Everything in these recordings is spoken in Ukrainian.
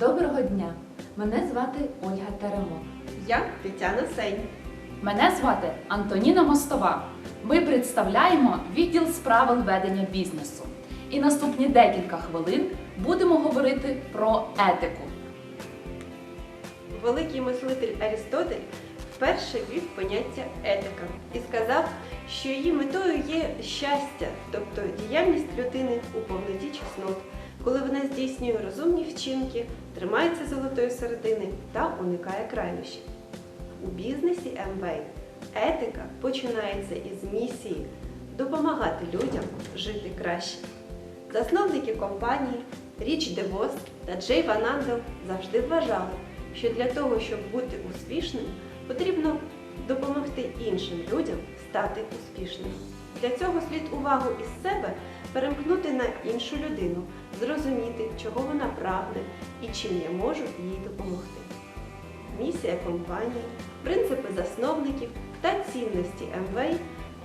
Доброго дня! Мене звати Ольга Теремок. Я Тетяна Сень. Мене звати Антоніна Мостова. Ми представляємо відділ з правил ведення бізнесу. І наступні декілька хвилин будемо говорити про етику. Великий мислитель Арістотель вперше ввів поняття етика і сказав, що її метою є щастя, тобто діяльність людини у повноті чеснот, коли вона здійснює розумні вчинки, тримається золотої середини та уникає крайнощів. У бізнесі МВ етика починається із місії допомагати людям жити краще. Засновники компанії Річ Девос та Джей Ван Андел завжди вважали, що для того, щоб бути успішним, потрібно допомогти іншим людям стати успішними. Для цього слід увагу із себе перемкнути на іншу людину, зрозуміти, чого вона прагне і чим я можу їй допомогти. Місія компанії, принципи засновників та цінності МВ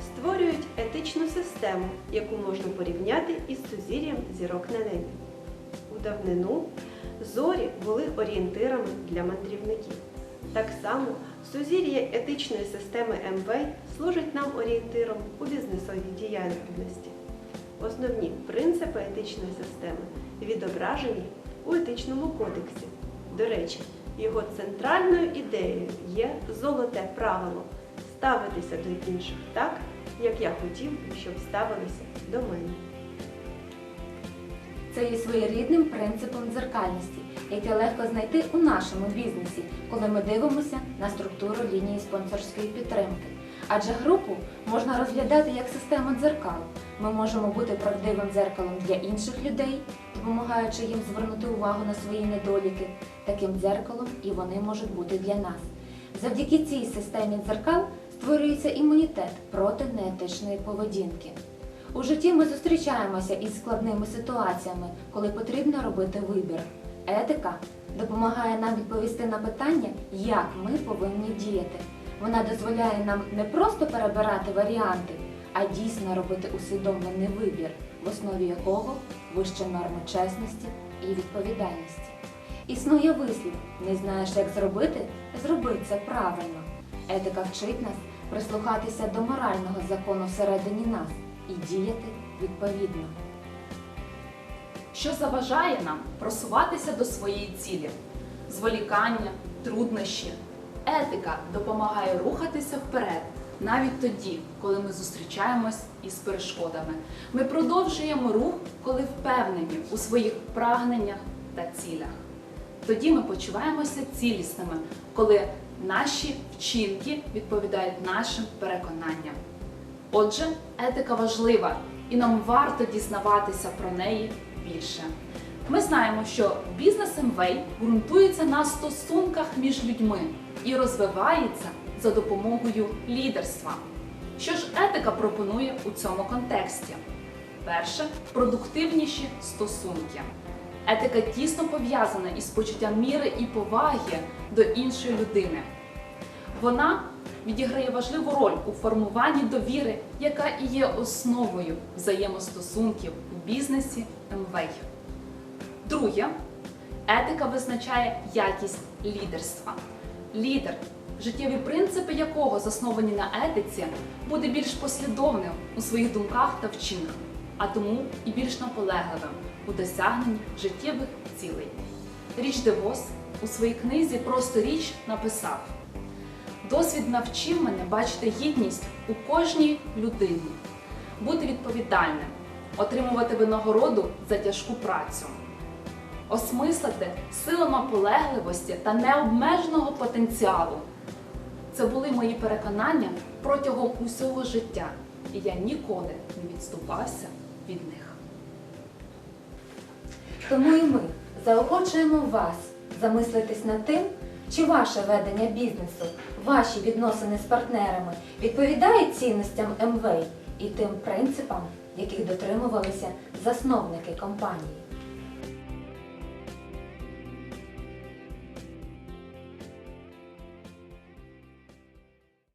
створюють етичну систему, яку можна порівняти із сузір'ям зірок на небі. У давнину зорі були орієнтирами для мандрівників. Так само сузір'я етичної системи МВ служить нам орієнтиром у бізнесовій діяльності. Основні принципи етичної системи відображені у етичному кодексі. До речі, його центральною ідеєю є золоте правило ставитися до інших так, як я хотів, щоб ставилися до мене. Це є своєрідним принципом дзеркальності, яке легко знайти у нашому бізнесі, коли ми дивимося на структуру лінії спонсорської підтримки. Адже групу можна розглядати як систему дзеркал. Ми можемо бути правдивим дзеркалом для інших людей, допомагаючи їм звернути увагу на свої недоліки. Таким дзеркалом і вони можуть бути для нас. Завдяки цій системі дзеркал створюється імунітет проти неетичної поведінки. У житті ми зустрічаємося із складними ситуаціями, коли потрібно робити вибір. Етика допомагає нам відповісти на питання, як ми повинні діяти. Вона дозволяє нам не просто перебирати варіанти, а дійсно робити усвідомлений вибір, в основі якого вища норма чесності і відповідальності. Існує вислів: не знаєш, як зробити, зроби це правильно. Етика вчить нас прислухатися до морального закону всередині нас і діяти відповідно. Що заважає нам просуватися до своєї цілі? Зволікання, труднощі. Етика допомагає рухатися вперед, навіть тоді, коли ми зустрічаємось із перешкодами. Ми продовжуємо рух, коли впевнені у своїх прагненнях та цілях. Тоді ми почуваємося цілісними, коли наші вчинки відповідають нашим переконанням. Отже, етика важлива і нам варто дізнаватися про неї більше. Ми знаємо, що бізнес МВ ґрунтується на стосунках між людьми і розвивається за допомогою лідерства. Що ж етика пропонує у цьому контексті? Перше продуктивніші стосунки. Етика тісно пов'язана із почуттям міри і поваги до іншої людини. Вона відіграє важливу роль у формуванні довіри, яка і є основою взаємостосунків у бізнесі МВ. Друге, етика визначає якість лідерства. Лідер, життєві принципи якого засновані на етиці, буде більш послідовним у своїх думках та вчинках, а тому і більш наполегливим у досягненні життєвих цілей. Річ Девос у своїй книзі Просто річ написав. Досвід навчив мене бачити гідність у кожній людині, бути відповідальним, отримувати винагороду за тяжку працю, осмислити силу наполегливості та необмеженого потенціалу. Це були мої переконання протягом усього життя, і я ніколи не відступався від них. Тому і ми заохочуємо вас замислитись над тим, чи ваше ведення бізнесу, ваші відносини з партнерами відповідають цінностям МВ і тим принципам, яких дотримувалися засновники компанії.